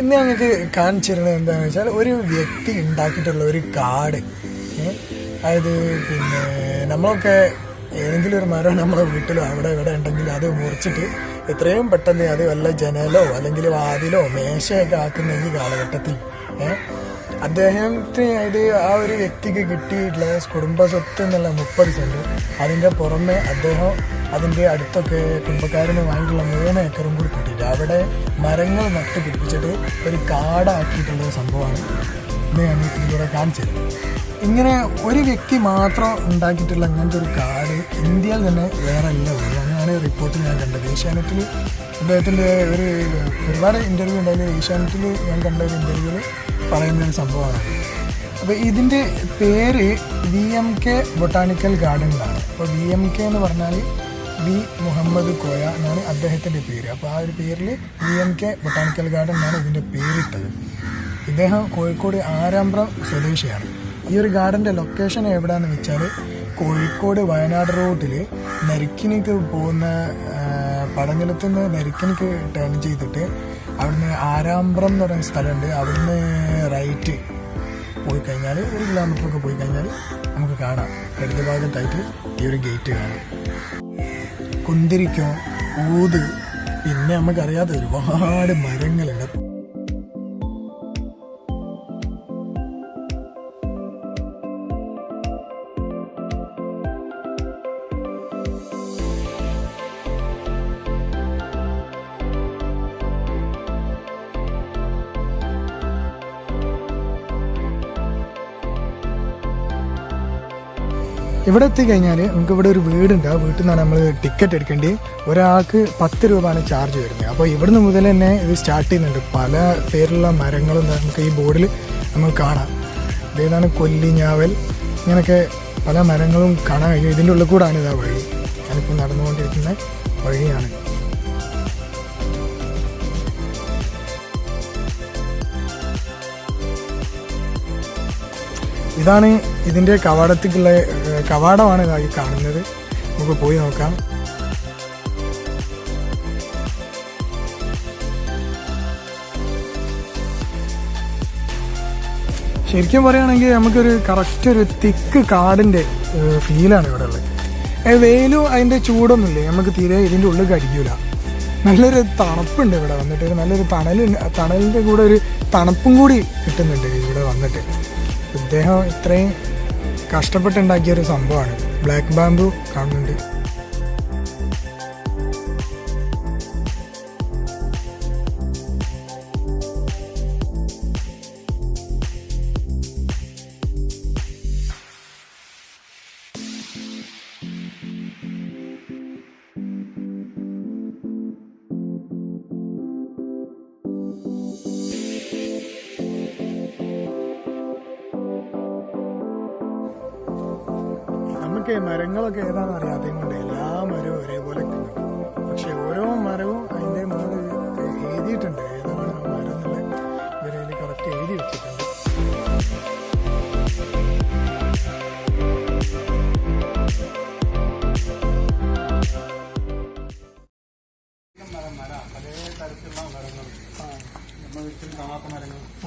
ഇന്ന് ഞങ്ങൾക്ക് കാണിച്ചിരുന്നത് എന്താണെന്ന് വെച്ചാൽ ഒരു വ്യക്തി ഉണ്ടാക്കിയിട്ടുള്ള ഒരു കാർഡ് അതായത് പിന്നെ നമ്മളൊക്കെ ഏതെങ്കിലും ഒരു മരം നമ്മുടെ വീട്ടിലോ അവിടെ ഇവിടെ ഉണ്ടെങ്കിൽ അത് മുറിച്ചിട്ട് എത്രയും പെട്ടെന്ന് അത് വല്ല ജനലോ അല്ലെങ്കിൽ വാതിലോ മേശയൊക്കെ ആക്കുന്ന ഈ കാലഘട്ടത്തിൽ അദ്ദേഹത്തിന് ഇത് ആ ഒരു വ്യക്തിക്ക് കിട്ടിയിട്ടുള്ള കുടുംബ സ്വത്ത് എന്നുള്ള മുപ്പത് സെന്റ്. അതിന്റെ പുറമെ അദ്ദേഹം അതിന്റെ അടുത്തൊക്കെ കുടുംബക്കാരന് വാങ്ങിയിട്ടുള്ള മൂന്ന് ഏക്കറും കൂടി കിട്ടിയിട്ട് അവിടെ മരങ്ങൾ നട്ട് പിടിപ്പിച്ചിട്ട് ഒരു കാടാക്കിയിട്ടുള്ള സംഭവമാണ്. ഞാൻ ഇതിലൂടെ കാണിച്ചത് ഇങ്ങനെ ഒരു വ്യക്തി മാത്രം ഉണ്ടാക്കിയിട്ടുള്ള അങ്ങനത്തെ ഒരു കാർഡ് ഇന്ത്യയിൽ തന്നെ വേറെ അല്ല ഉള്ളൂ അങ്ങനെയാണ് റിപ്പോർട്ട് ഞാൻ കണ്ടത്. ഏഷ്യാനെറ്റിൽ അദ്ദേഹത്തിന്റെ ഒരു ഒരുപാട് ഇന്റർവ്യൂ ഉണ്ടായാലും ഏഷ്യാനെറ്റിൽ ഞാൻ കണ്ട ഒരു ഇന്റർവ്യൂവിൽ പറയുന്ന ഒരു സംഭവമാണ്. അപ്പോൾ ഇതിന്റെ പേര് V M K botanical garden എന്നാണ് അപ്പോൾ വി എം കെ എന്ന് പറഞ്ഞാൽ വി മുഹമ്മദ് കോയ എന്നാണ് അദ്ദേഹത്തിന്റെ പേര്. അപ്പോൾ ആ ഒരു പേരിൽ V M K botanical garden എന്നാണ് ഇതിന്റെ പേരിട്ടത്. ഇദ്ദേഹം കോഴിക്കോട് ആരാമ്പ്രം സ്വദേശിയാണ്. ഈ ഒരു ഗാർഡന്റെ ലൊക്കേഷൻ എവിടെയാണെന്ന് വെച്ചാൽ കോഴിക്കോട് വയനാട് റോഡിൽ നരിക്കിനിക്ക് പോകുന്ന ആ, നിന്ന് നരിക്കിനിക്ക് ടേൺ ചെയ്തിട്ട് അവിടുന്ന് ആരാമ്പ്രം എന്ന് പറയുന്ന സ്ഥലമുണ്ട്. അവിടുന്ന് റൈറ്റ് പോയി കഴിഞ്ഞാൽ ഒരു കിലോമീറ്റർ ഒക്കെ പോയി കഴിഞ്ഞാൽ നമുക്ക് കാണാം. ഇടത് ഭാഗത്തായിട്ട് ഈ ഒരു ഗേറ്റ് കാണാം. കുന്തിരിക്കോ ഊത് പിന്നെ നമുക്കറിയാത്ത ഒരുപാട് മരങ്ങളുണ്ട്. ഇവിടെ എത്തിക്കഴിഞ്ഞാൽ നമുക്ക് ഇവിടെ ഒരു വീടുണ്ട്. ആ വീട്ടിൽ നിന്നാണ് നമ്മൾ ടിക്കറ്റ് എടുക്കേണ്ടി. ഒരാൾക്ക് പത്ത് രൂപയാണ് ചാർജ് വരുന്നത്. അപ്പോൾ ഇവിടുന്ന് മുതൽ തന്നെ ഇത് സ്റ്റാർട്ട് ചെയ്യുന്നുണ്ട്. പല പേരുള്ള മരങ്ങളും നമുക്ക് ഈ ബോർഡിൽ നമുക്ക് കാണാം. ഇതേതാണ് കൊല്ലിഞ്ഞാവൽ. ഇങ്ങനെയൊക്കെ പല മരങ്ങളും കാണാൻ കഴിയും. ഇതിന്റെ ഉള്ളിൽ കൂടാണ് ഇതാ വഴി. ഞാനിപ്പോൾ നടന്നുകൊണ്ടിരിക്കുന്ന വഴിയാണ്. ഇതാണ് ഇതിന്റെ കവാടത്തേക്കുള്ള കവാടമാണ് ഇതായി കാണുന്നത്. നമുക്ക് പോയി നോക്കാം. ശരിക്കും പറയുകയാണെങ്കിൽ നമുക്കൊരു കറക്റ്റ് ഒരു തിക്ക് കാടിന്റെ ഫീലാണ് ഇവിടെ ഉള്ളത്. വെയിലും അതിന്റെ ചൂടൊന്നുമില്ലേ? നമുക്ക് തീരെ ഇതിന്റെ ഉള്ളിൽ കടിക്കൂല നല്ലൊരു തണുപ്പുണ്ട് ഇവിടെ വന്നിട്ട്. നല്ലൊരു തണൽ തണലിന്റെ കൂടെ ഒരു തണുപ്പും കൂടി കിട്ടുന്നുണ്ട് ഇവിടെ വന്നിട്ട്. ഇദ്ദേഹം ഇത്രയും കഷ്ടപ്പെട്ടുണ്ടാക്കിയ ഒരു സംഭവമാണ്. ബ്ലാക്ക് ബാംബു കാണുന്നുണ്ട് നമുക്ക് മരങ്ങളൊക്കെ ഏതാണെന്ന് അറിയാത്തതും കൊണ്ട് എല്ലാ മരവും ഒരേപോലെ കിട്ടും പക്ഷെ ഓരോ മരവും അതിന്റെ മുകളിൽ എഴുതിയിട്ടുണ്ട്. ഏതാണ് ആ മരം എന്നുള്ള ഇവരതിൽ കറക്റ്റ് എഴുതി വെച്ചിട്ടുണ്ട്.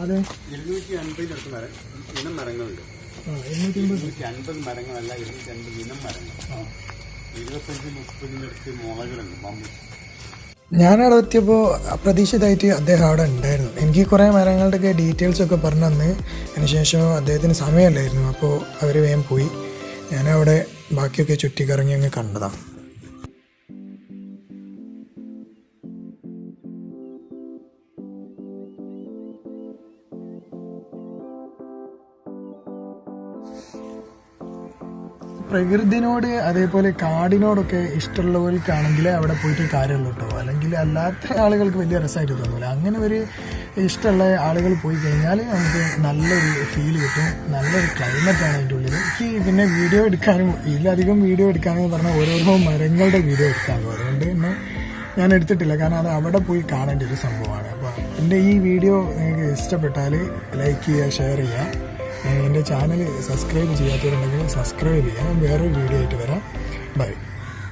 അതെ. ഇരുന്നൂറ്റി അൻപതിനടുത്ത് മരം. ഇനം മരങ്ങളുണ്ട്. ഇരുന്നൂറ്റി അൻപത് മരങ്ങളല്ല ഇരുന്നൂറ്റി അൻപത് ഇനം മരങ്ങൾ. ഇരുപത്തഞ്ച് മുപ്പതിനടുത്ത് മുളകളുണ്ട് ബാമ്പു. ഞാനവിടെ എത്തിയപ്പോൾ അപ്രതീക്ഷിതമായിട്ട് അദ്ദേഹം അവിടെ ഉണ്ടായിരുന്നു. എനിക്ക് കുറേ മരങ്ങളുടെയൊക്കെ ഡീറ്റെയിൽസൊക്കെ പറഞ്ഞു തന്ന് അതിനുശേഷം അദ്ദേഹത്തിന് സമയമല്ലായിരുന്നു. അപ്പോൾ അവർ വേഗം പോയി. ഞാനവിടെ ബാക്കിയൊക്കെ ചുറ്റിക്കറങ്ങി അങ്ങ് കണ്ടതാണ് പ്രകൃതിനോട് അതേപോലെ കാടിനോടൊക്കെ ഇഷ്ടമുള്ളവർക്കാണെങ്കിൽ അവിടെ പോയിട്ട് കാര്യമുള്ളൂ കേട്ടോ അല്ലെങ്കിൽ അല്ലാത്ത ആളുകൾക്ക് വലിയ രസമായിട്ട് തോന്നില്ല അങ്ങനെ ഒരു ഇഷ്ടമുള്ള ആളുകൾ പോയി കഴിഞ്ഞാൽ നമുക്ക് നല്ലൊരു ഫീൽ കിട്ടും. നല്ലൊരു ക്ലൈമറ്റാണ് അതിന്റെ ഉള്ളിൽ എനിക്ക് പിന്നെ വീഡിയോ എടുക്കാനും ഇതിലധികം വീഡിയോ എടുക്കാനെന്ന് പറഞ്ഞാൽ ഓരോരോ മരങ്ങളുടെ വീഡിയോ എടുക്കാമല്ലോ അതുകൊണ്ട് തന്നെ ഞാൻ എടുത്തിട്ടില്ല. കാരണം അത് അവിടെ പോയി കാണേണ്ട ഒരു സംഭവമാണ്. അപ്പോൾ എന്റെ ഈ വീഡിയോ നിങ്ങൾക്ക് ഇഷ്ടപ്പെട്ടാൽ ലൈക്ക് ചെയ്യുക ഷെയർ ചെയ്യുക. എന്റെ ചാനൽ സബ്സ്ക്രൈബ് ചെയ്യാത്തവരുണ്ടെങ്കിൽ സബ്സ്ക്രൈബ് ചെയ്യാം. വേറൊരു വീഡിയോ ആയിട്ട് വരാം. ബൈ.